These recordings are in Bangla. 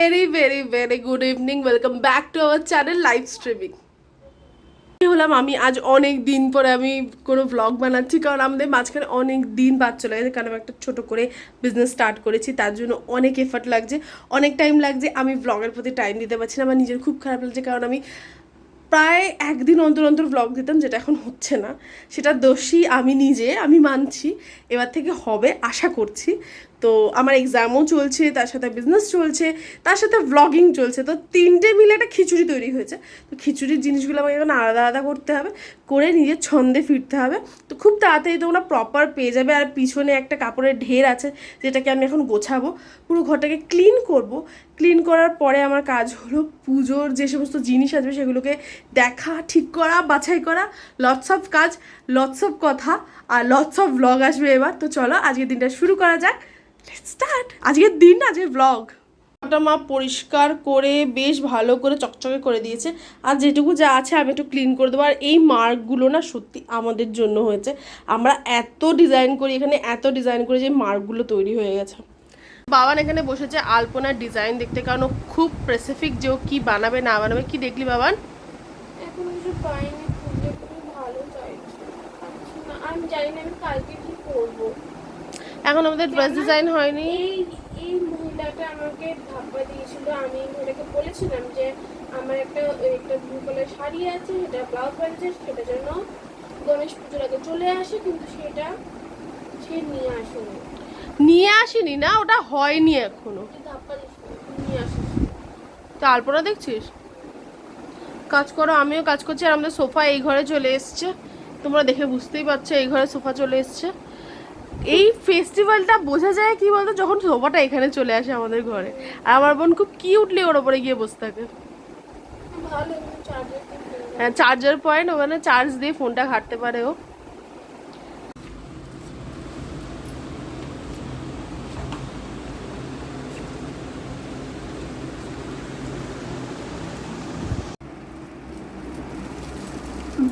Very very very good evening welcome back to our channel live streaming হলাম, আমি আজ অনেক দিন পরে আমি কোনো ব্লগ বানাচ্ছি, কারণ আমাদের মাঝখানে অনেক দিন বাদ চলে গেছে, কারণ আমি একটা ছোটো করে বিজনেস স্টার্ট করেছি, তার জন্য অনেক এফার্ট লাগছে, অনেক টাইম লাগছে, আমি ব্লগের প্রতি টাইম দিতে পারছি না, আমার নিজের খুব খারাপ লাগছে, কারণ আমি প্রায় একদিন অন্তর অন্তর ব্লগ দিতাম, যেটা এখন হচ্ছে না। সেটা দোষী আমি নিজে, আমি মানছি, এবার থেকে হবে, আশা করছি। তো আমার এক্সামও চলছে, তার সাথে বিজনেস চলছে, তার সাথে ব্লগিং চলছে। তো তিনটে মিলে একটা খিচুড়ি তৈরি হয়েছে। তো খিচুড়ির জিনিসগুলো আমাকে এখন আলাদা আলাদা করতে হবে, করে নিজের ছন্দে ফিরতে হবে। তো খুব তাড়াতাড়ি তোমরা প্রপার পেয়ে যাবে। আর পিছনে একটা কাপড়ের ঢের আছে, যেটাকে আমি এখন গোছাবো। পুরো ঘরটাকে ক্লিন করব। ক্লিন করার পরে আমার কাজ হলো পুজোর যে সমস্ত জিনিস আসবে, সেগুলোকে দেখা, ঠিক করা, বাছাই করা লটস অফ কাজ লটস অফ কথা, আর লটস অফ ব্লগ আসবে এবার। তো চলো, আজকের দিনটা শুরু করা যাক। স্টার্ট আজকের দিন না আজকের ব্লগ ওটা মা পরিষ্কার করে বেশ ভালো করে চকচকে করে দিয়েছে। আর যেটুকু যা আছে আমি একটু ক্লিন করে দেবো। আর এই মার্কগুলো না সত্যি আমাদের জন্য হয়েছে। আমরা এত ডিজাইন করি এখানে এত ডিজাইন করি যে মার্কগুলো তৈরি হয়ে গেছে। বাবান এখানে বসেছে আলপনার ডিজাইন দেখতে কারণ ও খুব স্পেসিফিক যে ও কী বানাবে না বানাবে। কি দেখলি বাবান? চাইছি। আমি জানি না আমি কালকে কি করব। এখন আমাদের ড্রেস ডিজাইন হয়নি। এই এই মহিলাটা আমাকে ধাপ্পা দিয়েছিল। আমি মহিলাকে বলেছিলাম যে আমার একটা একটা ব্লু কালার শাড়ি আছে সেটা ব্লাউজ বানিয়েছে সেটা যেন গণেশ পুজোর আগে চলে আসে কিন্তু সেটা সে নিয়ে আসেনি। নিয়ে আসিনি না ওটা হয়নি এখনও। তুই ধাপ্পা দিয়েছিল তুই নিয়ে আসিস তো দেখছিস? কাজ করো আমিও কাজ করছি আর আমাদের সোফা এই ঘরে চলে এসছে। তোমরা দেখে বুঝতেই পারছ এই ঘরে সোফা চলে এসছে। এই ফেস্টিভ্যালটা বোঝা যায় কি বলতো? যখন সোফাটা এখানে চলে আসে আমাদের ঘরে। আর আমার বোন খুব কিউটলি ওর ওপরে গিয়ে বসে থাকে। হ্যাঁ চার্জার পয়েন্ট ওখানে চার্জ দিয়ে ফোনটা ঘাটতে পারে ও।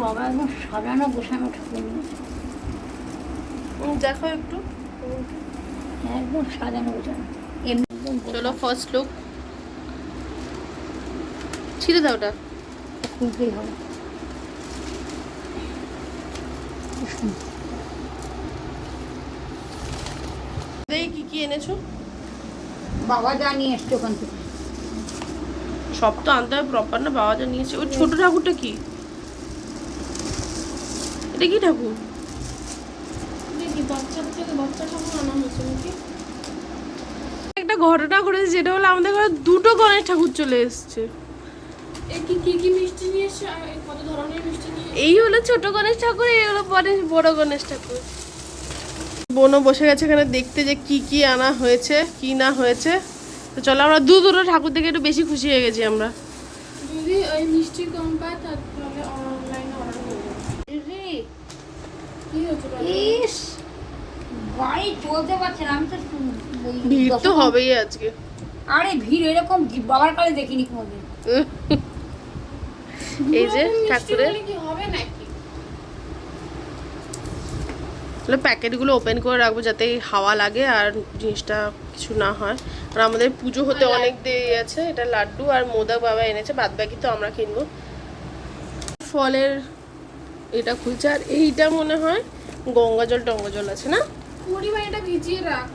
বাবা একদম সাজানো গোছানো ঠাকুর। দেখো একটু। একদম সাজানো গোছানো। এমনি চলো ফার্স্ট লুক ছিঁড়ে দাও ওটা। খুলতেই হবে। দেখি কি কি এনেছো? বাবা যা নিয়ে এসছে ওখান থেকে। সব তো আনতে হবে প্রপার না বাবা যা নিয়েছে ওই ছোট ঠাকুরটা কি? এটা কি ঠাকুর দেখি বাচ্চার থেকে বাচ্চা ঠাকুর আনা হয়েছে নাকি একটা ঘটনা ঘটেছে যেটা হলো আমাদের ঘরে দুটো গণেশ ঠাকুর চলে এসেছে। এ কি কি কি মিষ্টি নিয়ে এসছে আর এ কত ধরনের মিষ্টি নিয়ে এই হলো ছোট গণেশ ঠাকুর এই হলো পরে বড় গণেশ ঠাকুর। বোনও বসে গেছে এখানে দেখতে যে কি কি আনা হয়েছে কি না হয়েছে। তো চলো আমরা দু দুটো ঠাকুর থেকে একটু বেশি খুশি হয়ে গেছি আমরা। যদি ওই মিষ্টি কম পায় তাহলে অনলাইনে অর্ডার করে দেবো। রে, কি হয়েছে বলো? চলতে পারছে না আমি তো ভিড় তো হবেই আজকে। আরে ভিড় এরকম বাবার কালে দেখিনি কোনোদিন। এই যে ঠাকুরের হবে নাকি? তাহলে প্যাকেটগুলো ওপেন করে রাখব যাতে হাওয়া লাগে আর জিনিসটা কিছু না হয়। আর আমাদের পুজো হতে অনেক দেরি আছে এটা লাড্ডু আর মোদা বাবা এনেছে বাদ বাকি তো আমরা কিনবো। ফলের এটা খুলছে আর এইটা মনে হয় গঙ্গা জল টঙ্গা জল আছে না? পরিমাণ এটা ভিজিয়ে রাখ।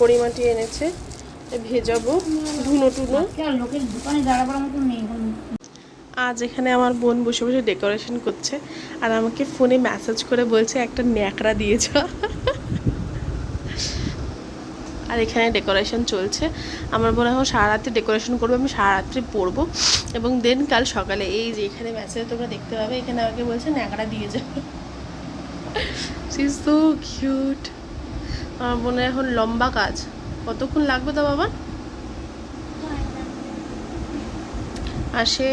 পরিমাটি এনেছে। ভেজাবো ধুনো টুনো। লোকের দোকানে দাঁড়াবার মতো নেই আজ এখানে আমার বোন বসে বসে ডেকোরেশন করছে আর আমাকে ফোনে মেসেজ করে বলছে একটা ন্যাকড়া দিয়েছ আর এখানে ডেকোরেশন চলছে। আমার বোন এখন সারা রাত্রি ডেকোরেশন করবে আমি সারা রাত্রি পরবো। এবং দেন কাল সকালে এই যে এখানে মেসেজ তোমরা দেখতে পাবে এখানে আমাকে বলছে ন্যাকড়া দিয়ে যাও সি সো কিউট আমার বোনের এখন লম্বা কাজ। কতক্ষণ লাগবে তো বাবা আর সে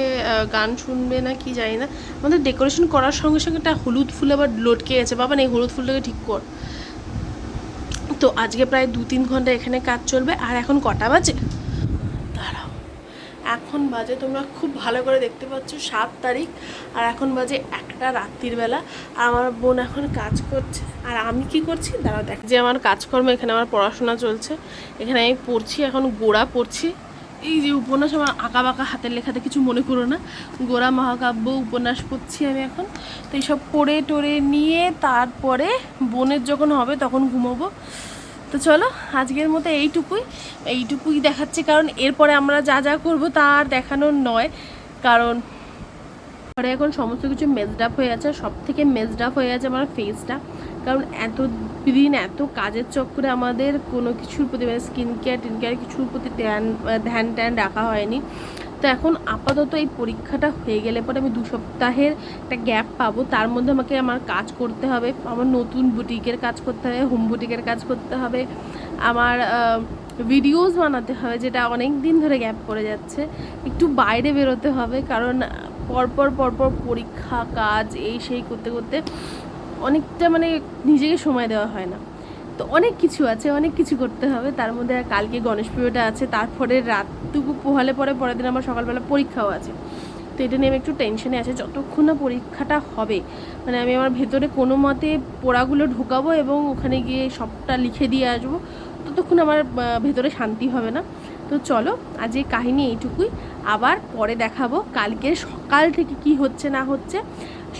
গান শুনবে না কি জানি না। আমাদের ডেকোরেশন করার সঙ্গে সঙ্গে একটা হলুদ ফুল আবার লটকে গেছে। বাবা না এই হলুদ ফুলটাকে ঠিক কর। তো আজকে প্রায় দু তিন ঘণ্টা এখানে কাজ চলবে। আর এখন কটা বাজে? এখন বাজে, তোমরা খুব ভালো করে দেখতে পাচ্ছ সাত তারিখ, আর এখন বাজে একটা রাত্রির বেলা, আর আমার বোন এখন কাজ করছে। আর আমি কি করছি? দাঁড়াও দেখ। যে আমার কাজকর্ম, এখানে আমার পড়াশোনা চলছে, এখানে আমি পড়ছি, এখন গোড়া পড়ছি। এই যে উপন্যাস আমার আঁকা বাঁকা হাতের লেখাতে কিছু মনে করো না। গোরা মহাকাব্য উপন্যাস পড়ছি আমি এখন। তো এইসব পড়ে টড়ে নিয়ে তারপরে বোনের যখন হবে, তখন ঘুমোবো। তো চলো, আজকের মতো এইটুকুই। এইটুকুই দেখাচ্ছি, কারণ এরপরে আমরা যা যা করব তা আর দেখানোর নয়, কারণ ঘরে এখন সমস্ত কিছু মেজড আপ হয়ে আছে সব থেকে মেজড আপ হয়ে আছে আমার ফেসটা কারণ এত দিন এত কাজের চক্করে আমাদের কোনো কিছুর প্রতি মানে স্কিন কেয়ার টিন কেয়ার কিছুর প্রতি ধ্যান ধ্যান ট্যান রাখা হয়নি। তো এখন আপাতত এই পরীক্ষাটা হয়ে গেলে পরে আমি দু সপ্তাহের একটা গ্যাপ পাবো। তার মধ্যে আমাকে আমার কাজ করতে হবে। আমার নতুন বুটিকের কাজ করতে হবে, হোম বুটিকের কাজ করতে হবে। আমার ভিডিওস বানাতে হবে, যেটা অনেক দিন ধরে গ্যাপ পড়ে যাচ্ছে। একটু বাইরে বেরোতে হবে, কারণ পরপর পরপর পরীক্ষা, কাজ, এই, সেই করতে করতে অনেকটা মানে নিজেকে সময় দেওয়া হয় না। তো অনেক কিছু আছে, অনেক কিছু করতে হবে। তার মধ্যে কালকে গণেশ পুজোটা আছে, তারপরে রাতটুকু পোহালে পরে পরের দিন আমার সকালবেলা পরীক্ষাও আছে। তো এটা নিয়ে আমি একটু টেনশনে আছে, যতক্ষণ না পরীক্ষাটা হবে। মানে আমি আমার ভেতরে কোনো মতে পোড়াগুলো ঢোকাবো এবং ওখানে গিয়ে সবটা লিখে দিয়ে আসব, ততক্ষণ আমার ভেতরে শান্তি হবে না। তো চলো, আজ এই কাহিনী এইটুকুই। আবার পরে দেখাবো কালকে সকাল থেকে কি হচ্ছে না হচ্ছে।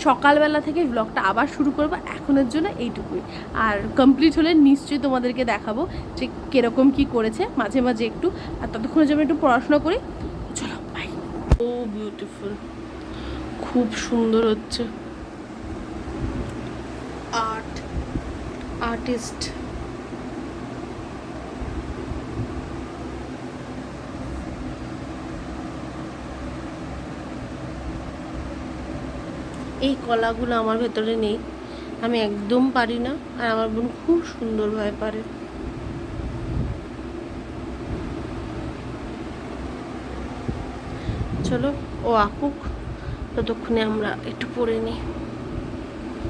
সকালবেলা থেকে ব্লগটা আবার শুরু করব, এখনের জন্য এইটুকুই। আর কমপ্লিট হলে নিশ্চয়ই তোমাদেরকে দেখাবো যে কীরকম কি করেছে, মাঝে মাঝে একটু। আর ততক্ষণের জন্য একটু পড়াশোনা করি। চলো বাই ও বিউটিফুল খুব সুন্দর হচ্ছে। আর্ট আর্টিস্ট এই কলাগুলো আমার ভেতরে নেই। আমি একদম পারি না আর আমার বোন খুব সুন্দরভাবে পারে। চলো, ও আঁকুক। ততক্ষণে আমরা একটু পড়ে নিই।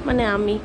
মানে আমি।